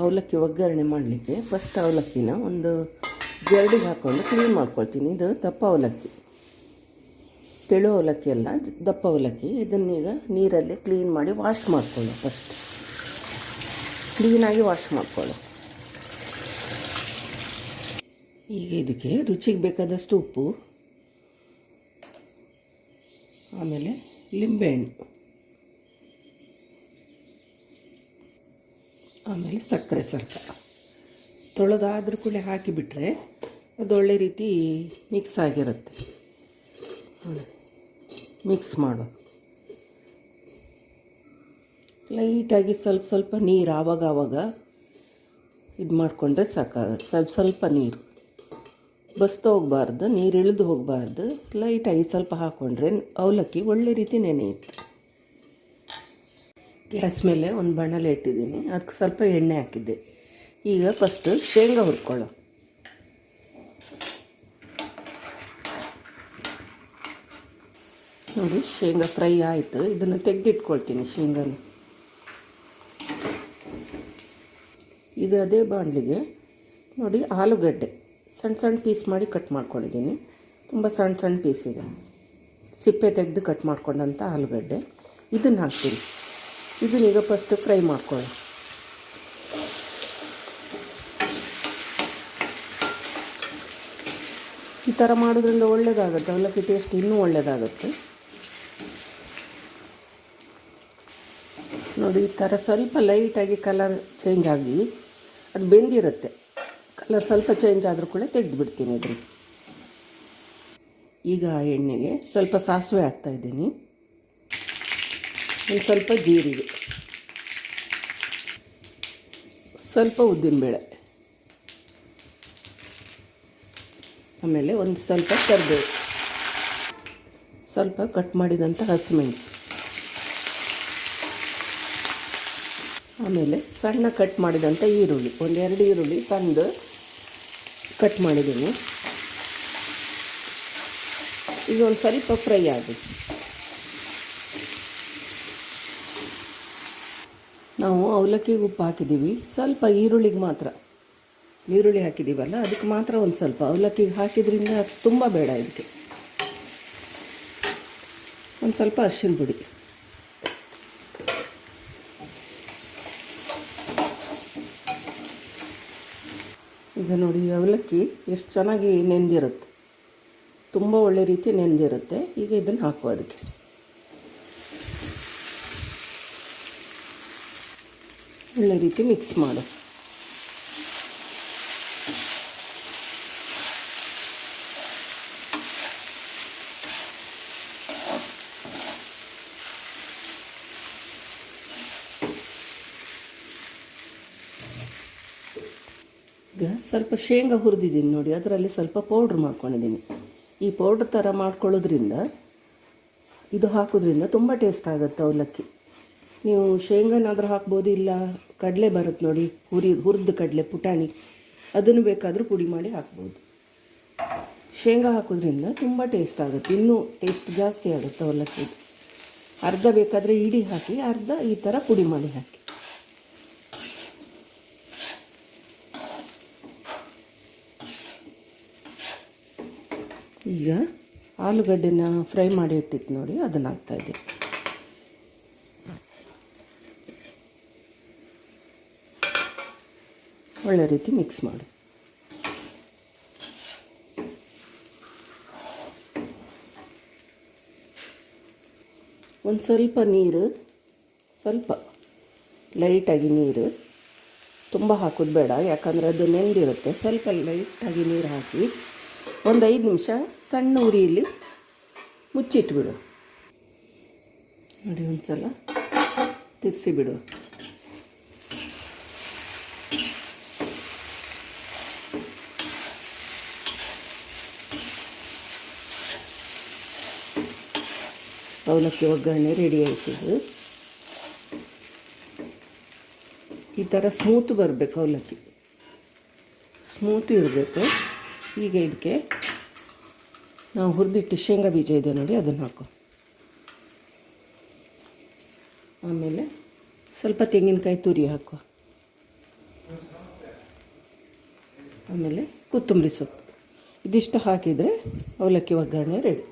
ಅವಲಕ್ಕಿ ಒಗ್ಗರಣೆ ಮಾಡಲಿಕ್ಕೆ ಫಸ್ಟ್ ಅವಲಕ್ಕಿನ ಒಂದು ಜರಡಿಗೆ ಹಾಕ್ಕೊಂಡು ಕ್ಲೀನ್ ಮಾಡ್ಕೊಳ್ತೀನಿ. ಇದು ದಪ್ಪ ಅವಲಕ್ಕಿ. ತೆಳು ಅವಲಕ್ಕಿ ಅಲ್ಲ, ದಪ್ಪ ಅವಲಕ್ಕಿ. ಇದನ್ನೀಗ ನೀರಲ್ಲಿ ಕ್ಲೀನ್ ಮಾಡಿ ವಾಶ್ ಮಾಡ್ಕೊಳ್ಳಿ ಫಸ್ಟ್ ಕ್ಲೀನಾಗಿ ವಾಶ್ ಮಾಡ್ಕೊಳ್ಳಿ ಈಗ ಇದಕ್ಕೆ ರುಚಿಗೆ ಬೇಕಾದಷ್ಟು ಉಪ್ಪು, ಆಮೇಲೆ ಲಿಂಬೆಹಣ್ಣು ಆಮೇಲೆ ಸಕ್ಕರೆ ಸ್ವಲ್ಪ. ತೊಳೆದಾದ್ರೂ ಕೂಡ ಹಾಕಿಬಿಟ್ರೆ ಅದು ಒಳ್ಳೆ ರೀತಿ ಮಿಕ್ಸ್ ಆಗಿರುತ್ತೆ. ಮಿಕ್ಸ್ ಮಾಡು. ಲೈಟಾಗಿ ಸ್ವಲ್ಪ ಸ್ವಲ್ಪ ನೀರು ಆವಾಗ ಆವಾಗ ಇದು ಮಾಡಿಕೊಂಡ್ರೆ ಸಾಕಾಗುತ್ತೆ ಸ್ವಲ್ಪ ಸ್ವಲ್ಪ ನೀರು. ಬಸ್ತಾ ಹೋಗಬಾರ್ದು ನೀರು ಇಳಿದು ಹೋಗಬಾರ್ದು. ಲೈಟಾಗಿ ಸ್ವಲ್ಪ ಹಾಕ್ಕೊಂಡ್ರೆ ಅವಲಕ್ಕಿ ಒಳ್ಳೆ ರೀತಿ ನೆನೆಯುತ್ತೆ. ಗ್ಯಾಸ್ ಮೇಲೆ ಒಂದು ಬಾಣಲೆ ಇಟ್ಟಿದ್ದೀನಿ. ಅದಕ್ಕೆ ಸ್ವಲ್ಪ ಎಣ್ಣೆ ಹಾಕಿದ್ದೆ. ಈಗ ಫಸ್ಟು ಶೇಂಗಾ ಹುರ್ಕೊಳ್ಳೋ ನೋಡಿ, ಶೇಂಗಾ ಫ್ರೈ ಆಯಿತು. ಇದನ್ನು ತೆಗೆದಿಟ್ಕೊಳ್ತೀನಿ ಶೇಂಗಾನ. ಈಗ ಅದೇ ಬಾಣಲಿಗೆ ನೋಡಿ, ಆಲೂಗಡ್ಡೆ. ಸಣ್ಣ ಸಣ್ಣ ಪೀಸ್ ಮಾಡಿ ಕಟ್ ಮಾಡ್ಕೊಂಡಿದ್ದೀನಿ. ತುಂಬ ಸಣ್ಣ ಸಣ್ಣ ಪೀಸ್ ಇದೆ. ಸಿಪ್ಪೆ ತೆಗೆದು ಕಟ್ ಮಾಡ್ಕೊಂಡಂಥ ಆಲೂಗಡ್ಡೆ. ಇದನ್ನು ಹಾಕ್ತೀನಿ. ಇದನ್ನೀಗ ಫಸ್ಟ್ ಫ್ರೈ ಮಾಡ್ಕೊಳ್ಳಿ ಈ ಥರ ಮಾಡೋದ್ರಿಂದ ಒಳ್ಳೆಯದಾಗುತ್ತೆ ಅವಲಕ್ಕಿ ಟೇಸ್ಟ್ ಇನ್ನೂ ಒಳ್ಳೆಯದಾಗುತ್ತೆ ನೋಡಿ, ಈ ಥರ ಸ್ವಲ್ಪ ಲೈಟಾಗಿ ಕಲರ್ ಚೇಂಜ್ ಆಗಿ ಅದು ಬೆಂದಿರುತ್ತೆ. ಕಲರ್ ಸ್ವಲ್ಪ ಚೇಂಜ್ ಆದರೂ ಕೂಡ ತೆಗೆದು ಬಿಡ್ತೀನಿ ಇದ್ರ ಈಗ ಎಣ್ಣೆಗೆ ಸ್ವಲ್ಪ ಸಾಸಿವೆ ಹಾಕ್ತಾಯಿದ್ದೀನಿ ಒಂದು ಸ್ವಲ್ಪ ಜೀರಿಗೆ. ಸ್ವಲ್ಪ ಉದ್ದಿನಬೇಳೆ ಆಮೇಲೆ ಒಂದು ಸ್ವಲ್ಪ ಕರಿಬೇವು. ಸ್ವಲ್ಪ ಕಟ್ ಮಾಡಿದಂಥ ಹಸಿಮೆಣಸು. ಆಮೇಲೆ ಸಣ್ಣ ಕಟ್ ಮಾಡಿದಂಥ ಈರುಳ್ಳಿ. ಒಂದೆರಡು ಈರುಳ್ಳಿ ತಂದು ಕಟ್ ಮಾಡಿದ್ದೀನಿ. ಈಗ ಒಂದು ಸ್ವಲ್ಪ ಫ್ರೈ ಆಗಿ ನಾವು ಅವಲಕ್ಕಿಗೆ ಉಪ್ಪು ಹಾಕಿದ್ದೀವಿ. ಸ್ವಲ್ಪ ಈರುಳ್ಳಿಗೆ ಮಾತ್ರ. ಈರುಳ್ಳಿ ಹಾಕಿದ್ದೀವಲ್ಲ, ಅದಕ್ಕೆ ಮಾತ್ರ ಒಂದು ಸ್ವಲ್ಪ. ಅವಲಕ್ಕಿಗೆ ಹಾಕಿದ್ರಿಂದ ತುಂಬ ಬೇಡ ಇದಕ್ಕೆ. ಒಂದು ಸ್ವಲ್ಪ ಅರಿಶಿನ ಪುಡಿ. ಈಗ ನೋಡಿ ಅವಲಕ್ಕಿ ಎಷ್ಟು ಚೆನ್ನಾಗಿ ನೆಂದಿರುತ್ತೆ. ತುಂಬ ಒಳ್ಳೆ ರೀತಿ ನೆಂದಿರುತ್ತೆ. ಈಗ ಇದನ್ನು ಹಾಕುವ ಅದಕ್ಕೆ. ಒಳ್ಳೆ ರೀತಿ ಮಿಕ್ಸ್ ಮಾಡು. ಈಗ ಸ್ವಲ್ಪ ಶೇಂಗಾ ಹುರಿದಿದ್ದೀನಿ ನೋಡಿ, ಅದರಲ್ಲಿ ಸ್ವಲ್ಪ ಪೌಡ್ರ್ ಮಾಡ್ಕೊಂಡಿದ್ದೀನಿ. ಈ ಪೌಡ್ರ್ ಥರ ಮಾಡ್ಕೊಳ್ಳೋದ್ರಿಂದ, ಇದು ಹಾಕೋದ್ರಿಂದ ತುಂಬ ಟೇಸ್ಟ್ ಆಗುತ್ತೆ ಅವಲಕ್ಕಿ. ನೀವು ಶೇಂಗನಾದರೂ ಹಾಕ್ಬೋದು ಇಲ್ಲ ಕಡಲೆ ಬರುತ್ತೆ ನೋಡಿ, ಹುರಿ, ಹುರಿದ ಕಡಲೆ, ಪುಟಾಣಿ, ಅದನ್ನು ಬೇಕಾದರೂ ಪುಡಿ ಮಾಡಿ ಹಾಕ್ಬೋದು. ಶೇಂಗಾ ಹಾಕೋದ್ರಿಂದ ತುಂಬ ಟೇಸ್ಟ್ ಆಗುತ್ತೆ, ಇನ್ನೂ ಟೇಸ್ಟ್ ಜಾಸ್ತಿ ಆಗುತ್ತೆ ಅವಲಕ್ಕಿ. ಅರ್ಧ ಬೇಕಾದರೆ ಇಡಿ ಹಾಕಿ, ಅರ್ಧ ಈ ಥರ ಪುಡಿ ಮಾಡಿ ಹಾಕಿ. ಈಗ ಆಲೂಗಡ್ಡೆನ ಫ್ರೈ ಮಾಡಿ ಇಟ್ಟಿತ್ತು ನೋಡಿ ಅದನ್ನು ಹಾಕ್ತಾಯಿದ್ದೀನಿ ಒಳ್ಳೆ ರೀತಿ ಮಿಕ್ಸ್ ಮಾಡಿ. ಒಂದು ಸ್ವಲ್ಪ ನೀರು, ಸ್ವಲ್ಪ ಲೈಟಾಗಿ ನೀರು, ತುಂಬ ಹಾಕೋದು ಬೇಡ, ಯಾಕಂದರೆ ಅದು ನೆಂದಿರುತ್ತೆ ಸ್ವಲ್ಪ ಲೈಟಾಗಿ ನೀರು ಹಾಕಿ ಒಂದು ಐದು ನಿಮಿಷ ಸಣ್ಣ ಉರಿಯಲ್ಲಿ ಮುಚ್ಚಿಟ್ಬಿಡು. ನೋಡಿ ಒಂದು ಸಲ ತಿರ್ಸಿಬಿಡು. ಅವಲಕ್ಕಿ ಒಗ್ಗರಣೆ ರೆಡಿ ಆಯ್ತಿದ್ದು ಈ ಥರ ಸ್ಮೂತ್ ಬರಬೇಕು ಅವಲಕ್ಕಿ. ಸ್ಮೂತ್ ಇರಬೇಕು. ಈಗ ಇದಕ್ಕೆ ನಾವು ಹುರಿದಿಟ್ಟು ಶೇಂಗಾ ಬೀಜ ಇದೆ ನೋಡಿ, ಅದನ್ನು ಹಾಕು ಆಮೇಲೆ ಸ್ವಲ್ಪ ತೆಂಗಿನಕಾಯಿ ತುರಿ ಹಾಕು ಆಮೇಲೆ ಕೊತ್ತಂಬರಿ ಸೊಪ್ಪು. ಇದಿಷ್ಟು ಹಾಕಿದರೆ ಅವಲಕ್ಕಿ ಒಗ್ಗರಣೆ ರೆಡಿ